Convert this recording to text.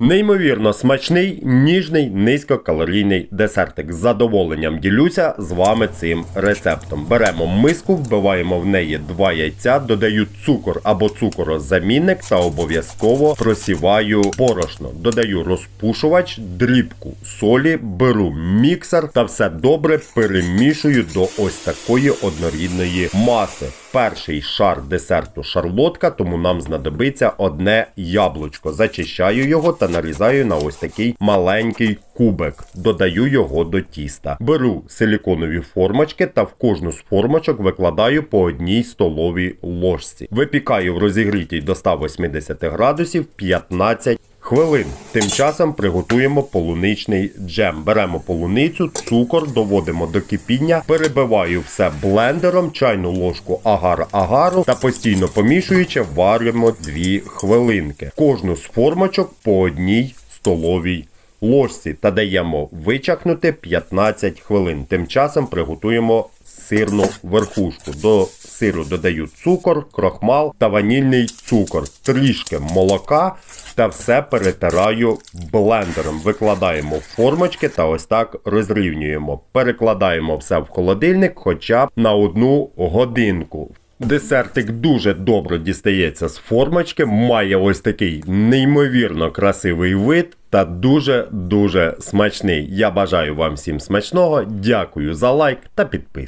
Неймовірно смачний, ніжний, низькокалорійний десертик. З задоволенням ділюся з вами цим рецептом. Беремо миску, вбиваємо в неї два яйця, додаю цукор або цукорозамінник та обов'язково просіваю борошно. Додаю розпушувач, дрібку солі, беру міксер та все добре перемішую до ось такої однорідної маси. Перший шар десерту шарлотка, тому нам знадобиться одне яблучко. Зачищаю його та нарізаю на ось такий маленький кубик. Додаю його до тіста. Беру силіконові формочки та в кожну з формочок викладаю по одній столовій ложці. Випікаю в розігрітій до 180 градусів 15 хвилин. Тим часом приготуємо полуничний джем. Беремо полуницю, цукор, доводимо до кипіння, перебиваю все блендером, чайну ложку агар-агару та постійно помішуючи, варимо 2 хвилинки. Кожну з формочок по одній столовій ложці та даємо вичахнути 15 хвилин. Тим часом приготуємо сирну верхушку. До сиру додаю цукор, крохмал та ванільний цукор, трішки молока та все перетираю блендером. Викладаємо в формочки та ось так розрівнюємо. Перекладаємо все в холодильник хоча б на одну годинку. Десертик дуже добре дістається з формочки, має ось такий неймовірно красивий вид та дуже-дуже смачний. Я бажаю вам всім смачного, дякую за лайк та підписку.